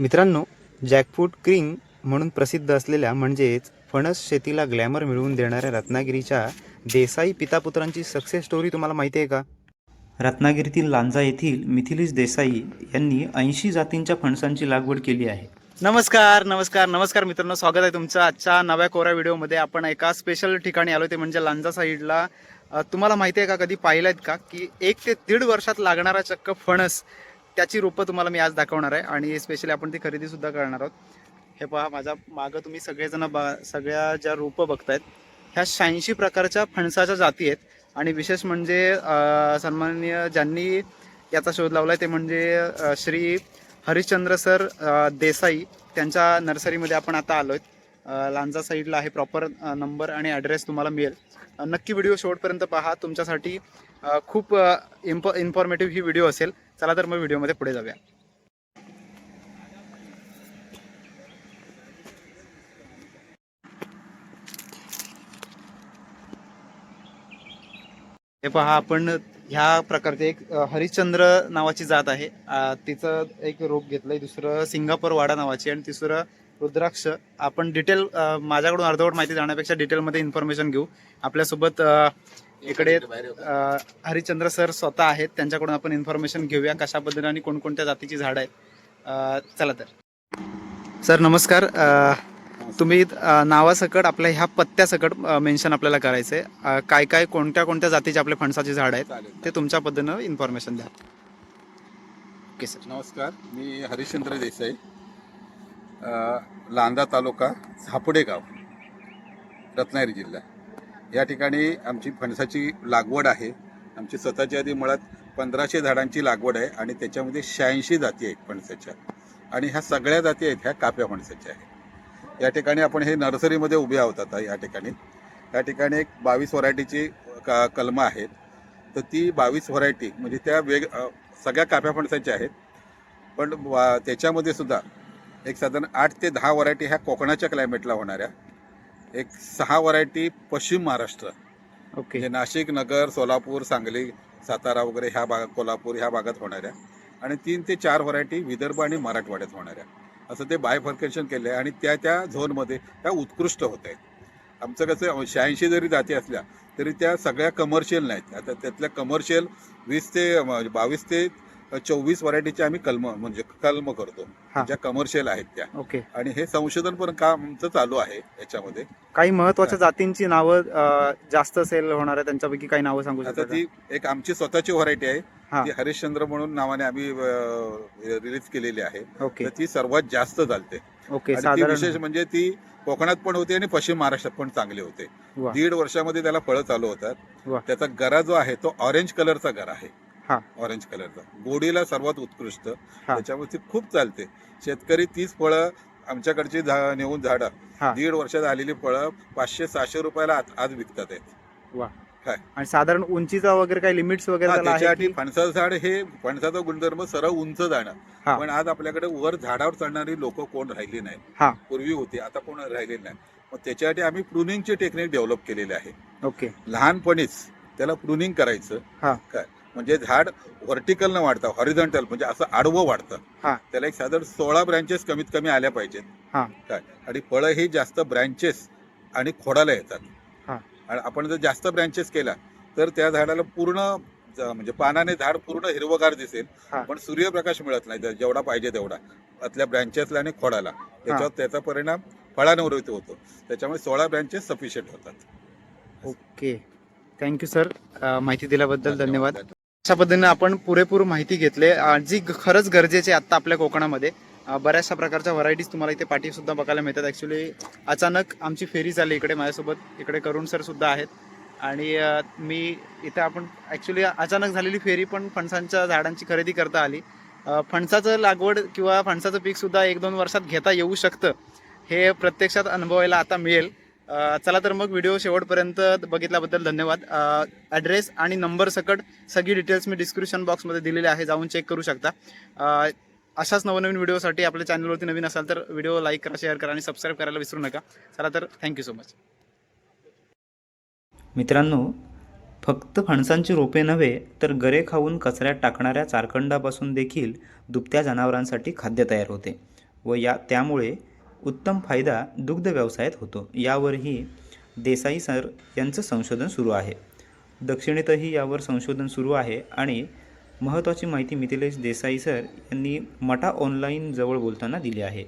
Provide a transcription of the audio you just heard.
मित्रांनो जॅकफ्रूट क्रिंग म्हणून प्रसिद्ध असलेल्या म्हणजेच फणस शेतीला ग्लॅमर मिळवून देणाऱ्या रत्नागिरीच्या देसाई पितापुत्रांची सक्सेस स्टोरी तुम्हाला माहिती आहे का? रत्नागिरीतील लांजा येथील मिथिलेश देसाई यांनी ऐंशी जातींच्या फणसांची लागवड केली आहे. नमस्कार नमस्कार नमस्कार मित्रांनो स्वागत आहे तुमचं आजच्या नव्या कोऱ्या व्हिडिओमध्ये. आपण एका स्पेशल ठिकाणी आलो ते म्हणजे लांजा साईडला. तुम्हाला माहिती आहे का कधी पाहिलं आहेत का की एक ते दीड वर्षात लागणारा चक्क फणस त्याची रोपं तुम्हाला मी आज दाखवणार आहे आणि स्पेशली आपण ती खरेदी सुद्धा करणार आहोत. हे पहा माझ्या मागं तुम्ही सगळेजण बा सगळ्या ज्या रोपं बघतायत ह्या शहाऐंशी प्रकारच्या फणसाच्या जाती आहेत. आणि विशेष म्हणजे अ, सन्माननीय ज्यांनी याचा शोध लावला आहे ते म्हणजे श्री हरिश्चंद्र सर देसाई त्यांच्या नर्सरीमध्ये आपण आता आलो आहेत लांजा साईडला आहे प्रॉपर नंबर आणि ॲड्रेस तुम्हाला मिळेल. नक्की व्हिडिओ शेवटपर्यंत पहा तुमच्यासाठी खूप इम्प इन्फॉर्मेटिव्ह ही व्हिडिओ असेल. चला तर मग व्हिडिओमध्ये पुढे जाऊया. हे पहा आपण ह्या प्रकारचे एक हरिश्चंद्र नावाची जात आहे. तिचं एक रोप घेतलंय दुसरं सिंगापूर वाडा नावाची आणि तिसरं रुद्राक्ष. आपण डिटेल माझ्याकडून अर्धवट माहिती जाण्यापेक्षा डिटेलमध्ये इन्फॉर्मेशन घेऊ. आपल्यासोबत इकडे अ, हरिश्चंद्र सर स्वतः आहेत. त्यांच्याकडून आपण इन्फॉर्मेशन घेऊया कशा पद्धतीने आणि कोणकोणत्या जातीची झाडं आहेत. अ, चला तर. सर नमस्कार. अ, तुम्ही अ, नावासकट आपल्या ह्या पत्त्यासकट मेन्शन आपल्याला करायचं आहे काय काय कोणत्या कोणत्या जातीचे आपले फणसाची झाड आहेत चालेल ते तुमच्या पद्धतीनं इन्फॉर्मेशन द्या. Okay sir. नमस्कार. मी हरिश्चंद्र देसाई. अ, लांदा तालुका झापडे गाव रत्नागिरी जिल्हा. या ठिकाणी आमची फणसाची लागवड आहे. आमची स्वतःची आधी मुळात पंधराशे झाडांची लागवड आहे आणि त्याच्यामध्ये शहाऐंशी जाती आहेत फणसाच्या. आणि ह्या सगळ्या जाती आहेत ह्या काप्या फणसाच्या आहेत. या ठिकाणी आपण हे नर्सरीमध्ये उभे आहोत आता या ठिकाणी. या ठिकाणी एक बावीस व्हरायटीची क कलमं आहेत. तर ती बावीस व्हरायटी म्हणजे त्या वेग सगळ्या काप्या फणसाच्या आहेत. पण वा- त्याच्यामध्ये सुद्धा एक साधारण आठ ते दहा व्हरायटी ह्या कोकणाच्या क्लायमेटला होणाऱ्या. एक सहा व्हरायटी पश्चिम महाराष्ट्र. ओके. म्हणजे नाशिक नगर सोलापूर सांगली सातारा वगैरे ह्या भाग कोल्हापूर ह्या भागात होणाऱ्या आणि तीन ते चार व्हरायटी विदर्भ आणि मराठवाड्यात होणाऱ्या असं ते बायफर्केशन केलं आहे आणि त्या त्या झोनमध्ये त्या उत्कृष्ट होत आहेत. आमचं कसं शहाऐंशी जरी जाती असल्या तरी त्या सगळ्या कमर्शियल नाहीत. आता त्यातल्या कमर्शियल वीस ते बावीस ते चोवीस व्हरायटीचे आम्ही कलम म्हणजे कलम करतो. हा. ज्या कमर्शियल आहेत त्या. ओके. आणि हे संशोधन पण काम आमचं चालू आहे याच्यामध्ये. काही महत्त्वाच्या जातींची नावं अ, जास्त सेल होणार आहे त्यांच्यापैकी काही नावं सांगू आता शकता ती एक आमची स्वतःची व्हरायटी आहे. ती हरिश्चंद्र म्हणून नावाने आम्ही रिलीज केलेली आहे. ओके. तर ती सर्वात जास्त चालते. ओके आणि ती विशेष साधारण म्हणजे ती कोकणात पण होते आणि पश्चिम महाराष्ट्रात पण चांगले होते. वा. दीड वर्षामध्ये त्याला फळं चालू वा. होतात त्याचा गरा जो आहे तो ऑरेंज कलरचा गरा आहे. हा. ऑरेंज कलरचा गोडीला सर्वात उत्कृष्ट. त्याच्यामुळे ती खूप चालते शेतकरी तीच फळं आमच्याकडची झा- नेऊन झाडं हा. दीड वर्षात आलेली फळं पाचशे सहाशे रुपयाला आज- आज विकतात आहेत आणि साधारण उंचीचा वगैरे काही लिमिट्स वगैरे हा, त्याला आहे त्याच्यासाठी की? फणसाचं झाड हे फणसाचा गुणधर्म सरळ उंच जाणं हा. पण आज आपल्याकडे वर झाडावर चढणारी लोक कोण राहिली नाही. पूर्वी होती आता कोण राहिली नाही मग त्याच्यासाठी आम्ही प्रुनिंगची टेक्निक डेव्हलप केलेली आहे ओके लहानपणीच त्याला प्रुनिंग करायचं हा. काय म्हणजे झाड व्हर्टिकल न वाढतं हॉरिझॉन्टल म्हणजे असं आडवं वाढतं. हा. त्याला एक साधारण सोळा ब्रँचेस कमीत कमी आल्या पाहिजेत. हा. काय? आणि फळं ही जास्त ब्रँचेस आणि खोडाला येतात. हा. आणि आपण जर जास्त ब्रँचेस केला तर त्या झाडाला पूर्ण म्हणजे पानाने झाड पूर्ण हिरवगार दिसेल. पण सूर्यप्रकाश मिळत नाही जेवढा पाहिजे तेवढा. आतल्या ब्रँचेसला आणि खोडाला. त्याच्यावर त्याचा परिणाम फळांवरती होतो. त्याच्यामुळे सोळा ब्रँचेस सफिशियंट होतात. ओके. थँक्यू सर माहिती दिल्याबद्दल धन्यवाद. अशा पद्धतीने आपण पुरेपूर माहिती घेतले जी खरंच गरजेची आहे आत्ता आपल्या कोकणामध्ये. बऱ्याचशा प्रकारच्या व्हरायटीज तुम्हाला इथे पाठी सुद्धा बघायला मिळतात. ॲक्च्युली अचानक आमची फेरी झाली इकडे माझ्यासोबत. इकडे करुण सर सुद्धा आहेत. आणि मी इथे आपण ॲक्च्युली अचानक झालेली फेरी पण फणसांच्या झाडांची खरेदी करता आली. फणसाचं लागवड किंवा फणसाचं पीक सुद्धा एक दोन वर्षात घेता येऊ शकतं. हे प्रत्यक्षात अनुभवायला आता मिळेल. चला तर मग व्हिडिओ शेवटपर्यंत बघितल्याबद्दल धन्यवाद. ॲड्रेस आणि नंबर सकट सगळी डिटेल्स मी डिस्क्रिप्शन बॉक्समध्ये दिलेले आहे जाऊन चेक करू शकता. अशाच नवनवीन व्हिडिओसाठी आपल्या चॅनलवरती नवीन असाल तर व्हिडिओ लाईक करा शेअर करा आणि सबस्क्राईब करायला विसरू नका. चला तर थँक्यू सो मच मित्रांनो फक्त फणसांची रोपे नव्हे तर गरे खाऊन कचऱ्यात टाकणाऱ्या चारखंडापासून देखील दुभत्या जनावरांसाठी खाद्य तयार होते. व या त्यामुळे उत्तम फायदा दुग्ध व्यवसायात होतो. यावरही देसाई सर यांचं संशोधन सुरू आहे. दक्षिणेतही यावर संशोधन सुरू आहे आणि महत्त्वाची माहिती मिथिलेश देसाई सर यांनी मटा ऑनलाईन जवळ बोलताना दिली आहे.